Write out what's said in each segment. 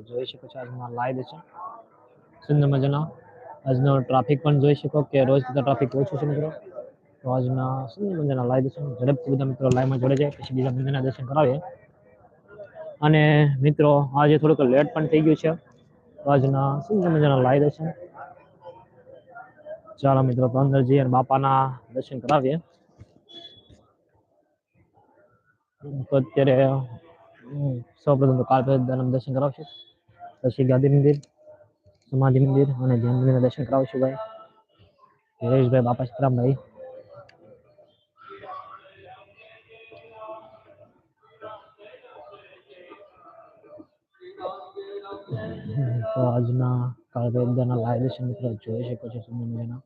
જોઈ શકો છો. આજના લાઈવ છે. સુંદર મજાનો આજનો ટ્રાફિક પણ જોઈ શકો કે રોજ કરતા ટ્રાફિક ઓછું છે મિત્રો. તો આજના સુંદર મજાના લાઈવ છે. ઝડપથી બધા મિત્રો લાઈવમાં જોડે જાય, પછી બીજા મંદિરના દર્શન કરાવીએ. અને મિત્રો, આજે થોડુંક લેટ પણ થઈ ગયું છે. આજના સુંદર મજાના લાઈવ દર્શન ચાલો મિત્રો, તો અંદર જઈએ બાપાના દર્શન કરાવીએ. અત્યારે સૌપ્રથમ તો કાળભૈરવ દર્શન કરાવશું પછી ગાંધી મંદિર સમાધિ મંદિર અને ધ્યાન મંદિરના દર્શન કરાવશું ભાઈ જયેશભાઈ બાપા સીતરામભાઈ હમ, તો આજના કાળભૈરવના લાઈવ દર્શન મિત્રો જોઈ શકો છો સુંદર મજાના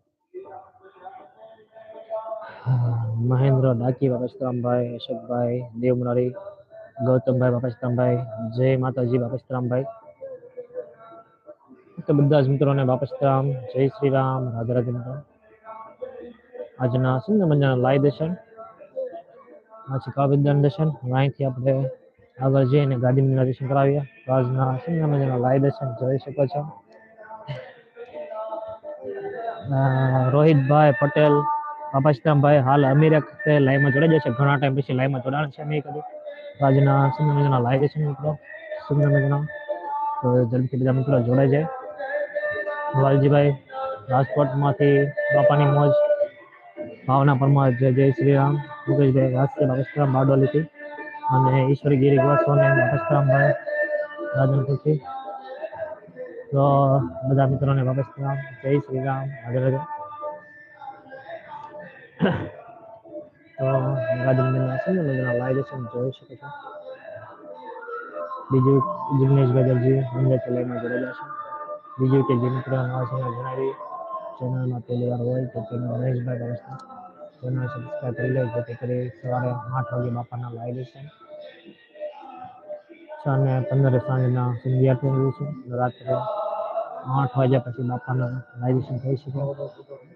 હા, મહેન્દ્ર ડાકી બાપા સીતરામભાઈ અશોકભાઈ દેવમરારી ગૌતમભાઈ બાપસ્તરામભાઈ જય માતાજી બાપા સીતરામભાઈ. તો બધા જ મિત્રોને બાપા સીતરામ, જય શ્રી રામ રાધે રાધે મિત્રો. આજના સુંદર મજાના લાઈવ દર્શન. આજે કાવ્યદાન દર્શન. અહીંથી આપણે આગળ જઈને મંદિરના દર્શન કરાવીએ. તો આજના સુંદર મજાના લાઈવ દર્શન જોઈ શકો છો. રોહિતભાઈ પટેલ, બાપા સીતરામભાઈ હાલ અમેરિકા લાઈવમાં જોડાઈ જશે. ઘણા ટાઈમ પછી લાઈવમાં જોડાણ છે અમેરિકાથી. તો આજના સુંદર મજાના લાગે છે મિત્રો. સુંદર મજાના તો જલ્દીથી બધા મિત્રો જોડાઈ જાય. વાલજીભાઈ રાજકોટમાંથી બાપાની મોજ, ભાવના પરમાર, જય જય શ્રી રામ મુકેશભાઈ રાજકીય બાપસ્તરામ બારડોલીથી. અને ઈશ્વરી ગીરી ગોસ્વામી બાપસ્તરામભાઈ રાજનપુરથી તો બધા મિત્રોને બાપસ્તરામ જય શ્રી રામ તો ગાંધીનગરના સુંદર મજાના લાઈવ દર્શન જોઈ શકો છો. બીજું જિગ્નેશ દરજી અંદર ચલાઈમાં જોડેલા છે. બીજું કે જે મિત્રો નવા છે જણાવી ચેનલમાં પહેલી વાર હોય તો તેનો મહેશભાઈ અવસ્થા ચેનલ સબસ્ક્રાઈબ કરી લે જેથી કરી સવારે આઠ વાગે બાપાના લાઈવ દર્શન સાંજે પંદરે સાંજના સંધ્યા થઈ છે. રાત્રે આઠ વાગ્યા પછી બાપાનું દર્શન થઈ શકે.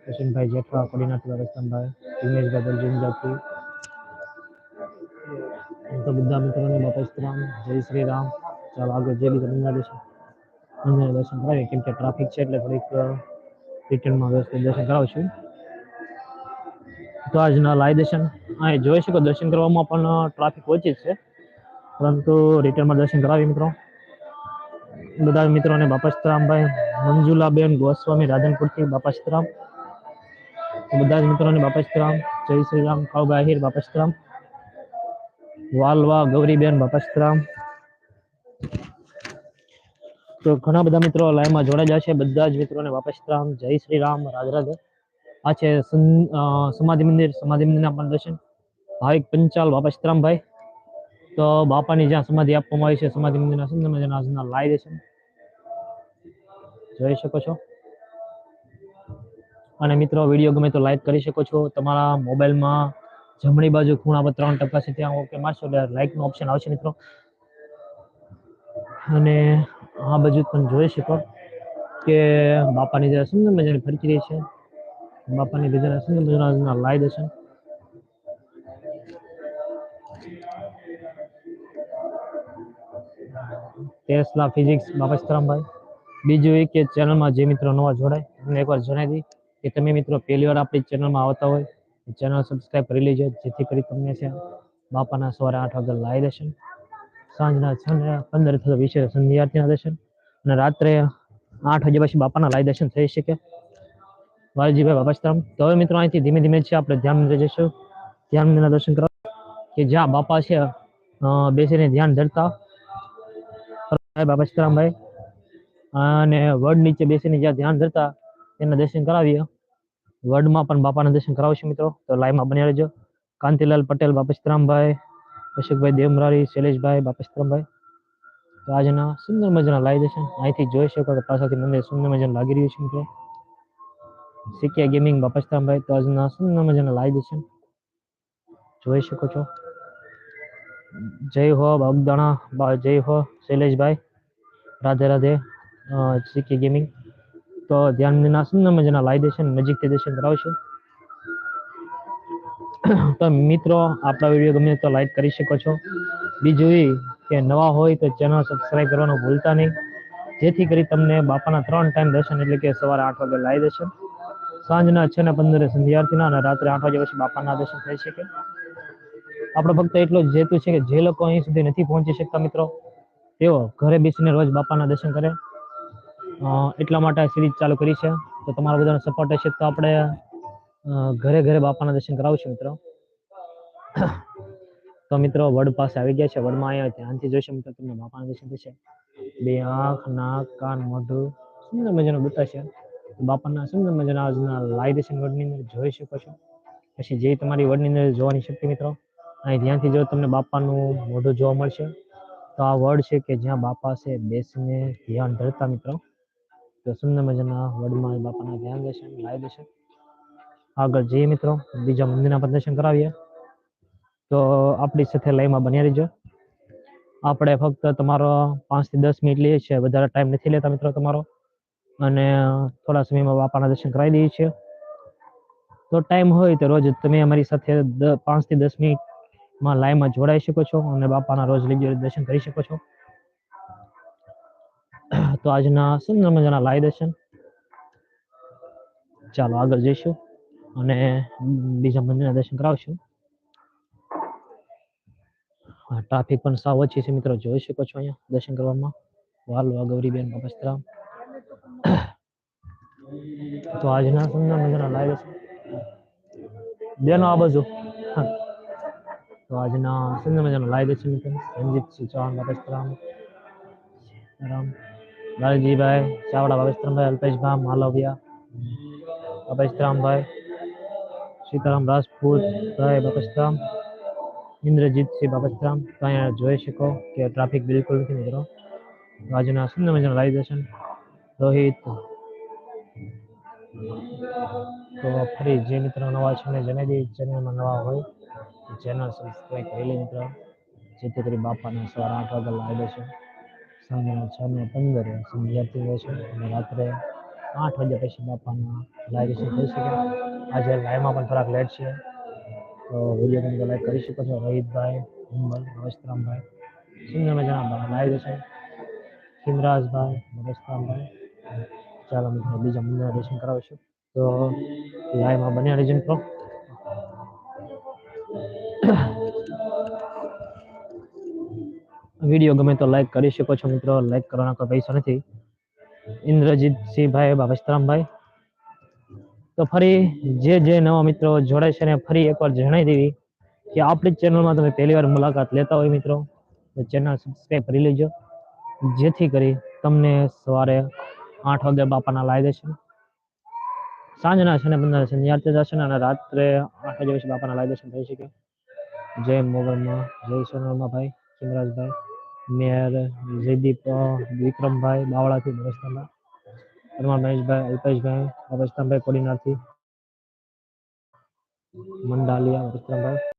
કિશનભાઈ જેઠવા કોડીનાથી રસ્તમભાઈ જિગ્નેશભાઈ દરજી અંજારથી તો બધા મિત્રોને બાપા શ્રીરામ જય શ્રી રામ. ચાલો આગળ જે બી મંદિર દર્શન મંદિરના દર્શન કરાવીએ, કેમ કે ટ્રાફિક છે એટલે થોડીક રિટર્નમાં વ્યવસ્થિત દર્શન કરાવશું. તો આજના લાઈ દર્શન હા જોઈ શકો, દર્શન કરવામાં પણ ટ્રાફિક ઓછી જ છે. પરંતુ રિટર્નમાં દર્શન કરાવીએ મિત્રો. બધા મિત્રોને બાપા સીતરામભાઈ, મંજુલાબેન, ગોસ્વામી, રાધનપુરથી બાપા સીતરામ. બધા જ મિત્રોને બાપા સીતરામ, જય શ્રી રામ કાળુભાઈ આહિર, બાપા સીતરામ. વાલવા, ગૌરીબેન બાપા સીતરામ તો ઘણા બધા મિત્રો લાઈવમાં જોડાઈ છે. બધા જ મિત્રોને બાપા જય શ્રી રામ રાધરાધે રાધે. આ છે સમાધિ મંદિર, સમાધિ મંદિરના પણ દર્શન. ભાવિક પંચાલ બાપા સીતરામભાઈ તો બાપાની જ્યાં સમાધિ આપવામાં આવી છે, સમાધિ મંદિરના સુંદર મજાના આજના દે છે. જોઈ શકો છો. અને મિત્રો, વીડિયો ગમે તો લાઈક કરી શકો છો. તમારા મોબાઈલમાં જમણી બાજુ ખૂણા પર ત્રણ ટકા છે, ત્યાં ઓકે મારશો એટલે લાઈકનો ઓપ્શન આવશે મિત્રો. અને આ બાજુ પણ જોઈ શકો કે બાપાની જરા સુંદર મજાની ફરકી રહી છે. બાપાની બીજા સુંદર મજાના લાઈવ દર્શન ટેસ્લા ફિઝિક્સ બાપા સીતારામભાઈ. બીજું એ કે ચેનલમાં જે મિત્રો નવા જોડાય, એમને એકવાર જણાવી દઈ કે તમે મિત્રો પહેલી વાર આપણી ચેનલમાં આવતા હોય ચેનલ સબસ્ક્રાઈબ કરી લેજો, જેથી કરી તમને છે બાપાના સવારે આઠ વાગે લાઈ દર્શન સાંજના છ ને પંદર થતા વિશે સંધ્યા દર્શન. અને રાત્રે આઠ વાગ્યા પછી બાપાના લાઈ દર્શન થઈ શકે. વાલજીભાઈ બાપા સીતારામ તો હવે મિત્રો અહીંથી ધીમે ધીમે છે, આપણે ધ્યાન મંદિર જઈશું. ધ્યાન મંદિરના દર્શન કરવા. કે જ્યાં બાપા છે બેસીને ધ્યાન ધરતા. ભાઈ અને વડ નીચે બેસીને જ્યાં ધ્યાન ધરતા તેના દર્શન કરાવીએ. વડમાં પણ બાપાના દર્શન કરાવશું મિત્રો. તો લાઈવમાં બની રહેજો. કાંતિલાલ પટેલ બાપસ્તરામભાઈ સીતારામભાઈ અશોકભાઈ દેવમરારી શૈલેષભાઈ બાપસ્તરામભાઈ સીતારામભાઈ તો આજના સુંદર મજાના લાઈવ દર્શન. અહીંથી જોઈ શકો કે પાછળથી મંદિર સુંદર મજાનું લાગી રહ્યું છે મિત્રો. સિક્યા ગેમિંગ બાપસ્તરામભાઈ તો આજના સુંદર મજાના લાઈવ દર્શન. જોઈ શકો છો. જય હો બાબદાણા જય હો શૈલેષભાઈ. રાધે રાધે સિકી ગેમિંગ. તો ધ્યાન સુંદર મજાના લાવી દર્શન નજીકથી દર્શન કરાવશું તો મિત્રો, આપણા વીડિયો ગમે તો લાઈક કરી શકો છો. બીજું કે નવા હોય તો ચેનલ સબસ્ક્રાઈબ કરવાનું ભૂલતા નહીં. જેથી કરી તમને બાપાના ત્રણ ટાઈમ દર્શન એટલે કે સવારે આઠ વાગે લાવી દેશે સાંજના છ ને પંદરે સંધ્યાર્થીના અને રાત્રે આઠ વાગ્યા પછી બાપાના દર્શન થઈ શકે આપણો ફક્ત એટલો જ હેતુ છે કે જે લોકો અહીં સુધી નથી પહોંચી શકતા મિત્રો. તેઓ ઘરે બેસીને રોજ બાપાના દર્શન કરે. એટલા માટે સિરીઝ ચાલુ કરી છે. તો તમારા બધાનો સપોર્ટ હશે તો આપણે ઘરે ઘરે બાપાના દર્શન કરાવશું મિત્રો. તો મિત્રો વડ પાસે આવી ગયા છે. વડમાં આવ્યા ધ્યાનથી જોઈશે મિત્રો તમને બાપાના દર્શન થશે. બે આંખ, નાક, કાન, મોઢું સુંદર મજાનું બતાવશે બાપાના સુંદર મજાના આજના લાઈ દર્શન વડની અંદર જોઈ શકો છો. પછી જે તમારી વડની અંદર જોવાની શક્તિ મિત્રો, અહીં ધ્યાનથી જો તમને બાપાનું મોઢું જોવા મળશે, તો આ વડ છે કે જ્યાં બાપા છે, બેસીને ધ્યાન ધરતા મિત્રો. તો સુંદર મજાના વડમાં બાપાના ધ્યાન દેશે લાવી દેશે. આગળ જઈએ મિત્રો, બીજા મંદિરના પ્રદર્શન દર્શન કરાવીએ. તો આપણી સાથે લાઈવમાં બન્યા રહીજો. આપણે ફક્ત તમારો પાંચથી દસ મિનિટ લઈએ છીએ, વધારે ટાઈમ નથી લેતા મિત્રો તમારો. અને થોડા સમયમાં બાપાના દર્શન કરાવી દઈએ છીએ. તો ટાઈમ હોય તો રોજ તમે અમારી સાથે પાંચથી દસ મિનિટમાં લાઈવમાં જોડાઈ શકો છો અને બાપાના રોજ રેગ્યુલર દર્શન કરી શકો છો. તો આજના સુંદર મજાના લાઈવ દર્શન ચાલો આગળ જઈશું અને બીજા મંદિરના દર્શન કરાવશું. ટ્રાફિક પણ સાવ ઓછી છે મિત્રો, જોઈ શકો છો અહીંયા દર્શન કરવામાં. વાલવા ગૌરીબેન બાપસ્તરામ તો આજના સુંદર મજાના લાઈવ દર્શન બેનો આ બાજુ. તો આજના સુંદર મજાના લાઈવ દર્શન મિત્રો? રણજીતસિંહ ચૌહાણ બાપસ્તરામ રામ. લાલજીભાઈ, ચાવડા બાપસ્તરામભાઈ અલ્પેશભાઈ, માલવિયા બાપસ્તરામભાઈ સીતારામ રાજપૂત, ભાઈ બાપસ્તરામ ઇન્દ્રજીતસિંહ બાપસ્તરામ તો અહીંયા જોઈ શકો કે ટ્રાફિક બિલકુલ નથી મિત્રો. આજના સુંદર મજાનું લાઈવ દર્શન. રોહિત. તો ફરી જે મિત્રો નવા છે ને જણાવી દઈએ ચેનલમાં નવા હોય ચેનલ સબસ્ક્રાઈબ કરી લે મિત્રો. જેથી કરી બાપાના સવારે આઠ વાગે લાવી દેશે સાંજના છ ને પંદરે સમજાતી હોય છે અને રાત્રે આઠ વાગ્યા પછી બાપાના લાઈવ છે થઈ શકે. આજે લાઈવમાં પણ થોડાક લેટ છે. તો વીડિયો તમે લાઈક કરી શકો છો. રોહિતભાઈ હુંબલ રવસ્તરામભાઈ સુંદર મજાના લાઈવ છે. સિમરાજભાઈ નમસ્કારભાઈ ચાલો મિત્રો, બીજા મંદિરના દર્શન કરાવીશું. તો લાઈવમાં બન્યા રહેજો મિત્રો. વીડિયો ગમે તો લાઈક કરી શકો છો મિત્રો. લાઈક કરવાના કોઈ પૈસા નથી. ઇન્દ્રજીતસિંહભાઈ બાબસ્તરામભાઈ તો ફરી જે જે નવા મિત્રો જોડાય છે ને ફરી એકવાર જણાવી દેવી કે આપણી ચેનલમાં તમે પહેલી વાર મુલાકાત લેતા હોય મિત્રો, તો ચેનલ સબસ્ક્રાઈબ કરી લેજો. જેથી કરી તમને સવારે આઠ વાગે બાપાના લાવી દેશે સાંજના છે ને પંદર સંધ્યાર્થે જશે ને અને રાત્રે આઠ વાગે પછી બાપાના લાવી દર્શન થઈ શકે. જય મોગલમાં, જય સોનલમાં ભાઈ કિમરાજભાઈ મેયર જયદીપ વિક્રમભાઈ બાવળાથી બરસતામાં પરમાર મહેશભાઈ અલ્પેશભાઈ અવસ્તાનભાઈ કોડીનારથી મંડાલિયા વસ્ત્રામભાઈ